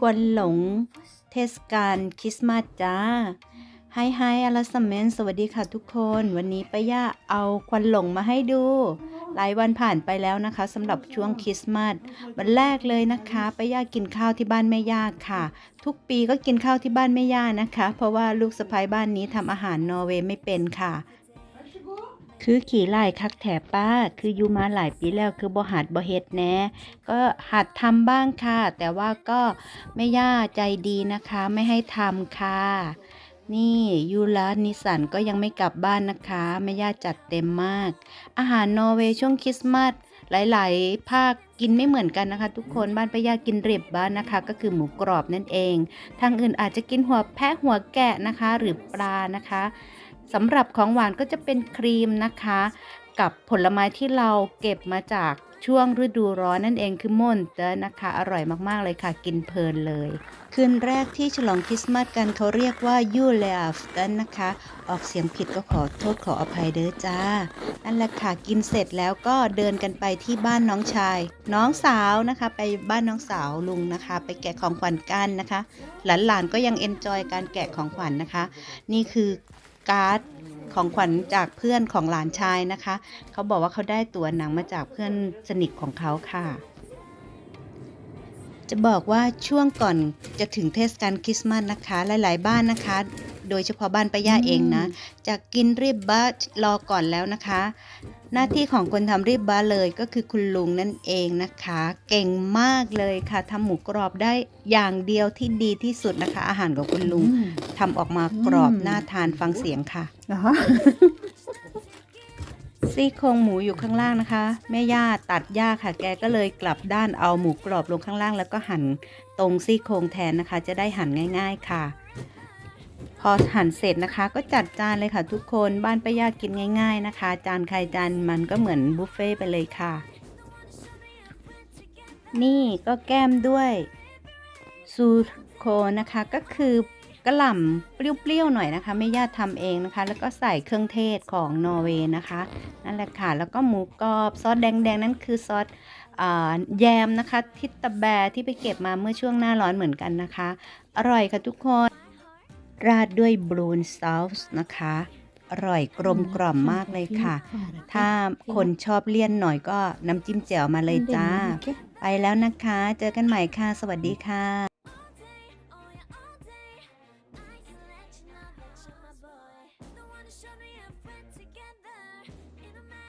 ควนหลงเทศกาลคริสต์มาสจ้าไฮไฮอลาสเมนสวัสดีค่ะทุกคน วันนี้ป้าย่าเอาควันหลงมาให้ดู หลายวันผ่านไปแล้วนะคะสำหรับช่วงคริสต์มาสวันแรกเลยนะคะป้าย่ากินข้าวที่บ้านแม่ย่าค่ะ ทุกปีก็กินข้าวที่บ้านแม่ย่านะคะ เพราะว่าลูกสะใภ้บ้านนี้ทำอาหารนอร์เวย์ไม่เป็นค่ะ คือขี่ไล่คักแถบป้า คืออยู่มาหลายปีแล้วคือบ่หัดบ่เฮ็ดแหน่ก็หัดทำบ้างค่ะ แต่ว่าก็ไม่ย่าใจดีนะคะ ไม่ให้ทำค่ะ นี่ยูรัสนิสันก็ยังไม่กลับบ้านนะคะแม่ย่าจัดเต็มมาก อาหารนอร์เวย์ช่วงคริสต์มาสหลาย ๆ ภาคกินไม่เหมือนกันนะคะ ทุกคนบ้านป้ายากินเริบบ้านนะคะ ก็คือหมูกรอบนั่นเอง ทางอื่นอาจจะกินหัวแพะหัวแกะนะคะ หรือปลานะคะ สำหรับของหวานก็จะเป็นครีมนะคะ กับผลไม้ที่เราเก็บมาจากช่วงฤดูร้อนนั่นเองคือม่อนเตอร์นะคะ อร่อยมากๆเลยค่ะ กินเพลินเลย คืนแรกที่ฉลองคริสต์มาสกันเขาเรียกว่ายูเลฟกันนะคะ ออกเสียงผิดก็ขอโทษขออภัยเด้อจ้า นั่นแหละค่ะ กินเสร็จแล้วก็เดินกันไปที่บ้านน้องชาย น้องสาวนะคะ ไปบ้านน้องสาวลุงนะคะ ไปแกะของขวัญกันนะคะ หลานๆก็ยังเอนจอยการแกะของขวัญนะคะ นี่คือ การ์ดของขวัญจากเพื่อนของหลานชายนะคะ เขาบอกว่าเขาได้ตั๋วหนังมาจากเพื่อนสนิทของเขาค่ะ จะบอกว่าช่วงก่อนจะถึงเทศกาลคริสต์มาสนะคะ หลาย ๆ บ้านนะคะ โดยเฉพาะบ้านป้าย่าเองนะ จะกินรีบบ้ารอก่อนแล้วนะคะ หน้าที่ของคนทำรีบบ้าเลยก็คือคุณลุงนั่นเองนะคะ เก่งมากเลยค่ะทำหมูกรอบได้อย่างเดียวที่ดีที่สุดนะคะ อาหารของคุณลุงทำออกมากรอบอืมน่าทานฟังเสียงค่ะเหรอซี่โครงหมูอยู่ข้างล่างนะคะ แม่ย่าตัดหญ้าค่ะ แกก็เลยกลับด้านเอาหมูกรอบลงข้างล่าง แล้วก็หั่นตรงซี่โครงแทนนะคะ จะได้หั่นง่าย ๆค่ะ พอหั่นเสร็จนะคะ ก็จัดจานเลยค่ะทุกคนบ้านป้ายากินง่าย ๆนะคะ จานใครจานมันก็เหมือนบุฟเฟ่ต์ไปเลยค่ะ นี่ก็แก้มด้วยซูโคนะคะก็คือกระหล่ำเปรี้ยวๆหน่อยนะคะ ไม่ย่าทำเองนะคะ แล้วก็ใส่เครื่องเทศของนอร์เวย์นะคะ นั่นแหละค่ะ แล้วก็หมูกรอบซอสแดงๆ นั่นคือซอสแยมนะคะ ทิตตะแบร์ที่ไปเก็บมาเมื่อช่วงหน้าร้อนเหมือนกันนะคะ อร่อยค่ะทุกคน ราดด้วยบรูนซอสนะคะ อร่อยกลมกล่อมมากเลยค่ะ ถ้าคนชอบเลี่ยนหน่อยก็น้ำจิ้มแจ่วมาเลยจ้า ไปแล้วนะคะ เจอกันใหม่ค่ะ สวัสดีค่ะ